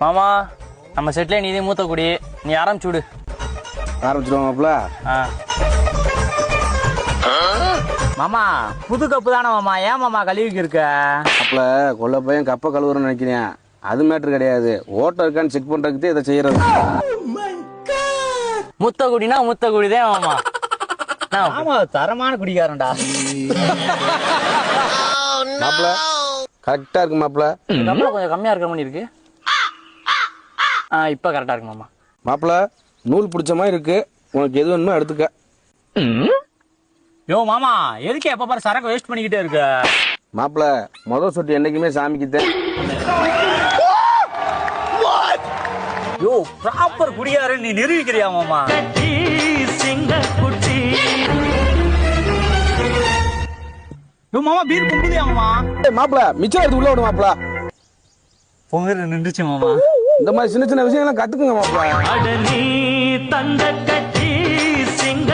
மாமா நம்ம செட்ல நீ மூத்த குடி. நீ ஆரம்பிச்சு விடு. ஆரம்பிச்சிடுவோம் மாப்பிள ஆ. மாமா புது கப்பு தானே மாமா? ஏன் மாமா கழுவிக்கு இருக்க? மாப்பிள கொல்ல பையன் கப்ப கழுவுறன்னு நினைக்கிறேன். அது மேட்ரு கிடையாது. ஓட்டம் இருக்கான்னு செக் பண்றதுக்கு இதை செய்யறது. முத்த குடினா முத்த குடிதான் மாமா? ஆமா தரமான குடிகாரன்டா. மாப்பிள கரெக்டா இருக்கு மாப்பிள கம்மியா கொஞ்சம் கம்மியா இருக்கிற மாதிரி இருக்கு. ஆ இப்போ கரெக்டா இருக்கு மாமா. மாப்பிள நூல் பிடிச்ச மாதிரி இருக்கு. உனக்கு எது வேணுமோ எடுத்துக்க. யோ மாமா எதுக்கு எப்ப பாரு சரக்கு வேஸ்ட் பண்ணிக்கிட்டே இருக்க? மாப்பிள முதல் சொட்டு என்னைக்குமே சாமிக்குத்தேன் யோ ப்ராப்பர் குடிகாரன் நீ நிரூபிக்கிறியா மாமா? யோ மாமா பீர் கும்பிடுதியா மாமா? ஏய் மாப்பிள மிச்சம் எடுத்து உள்ள விடு மாப்பிள. பொங்கல் நின்றுச்சு மாமா. இந்த மாதிரி சின்ன சின்ன விஷயங்கள்லாம் கத்துக்குங்க மாப்பிள்ள தங்க கட்சி சிங்க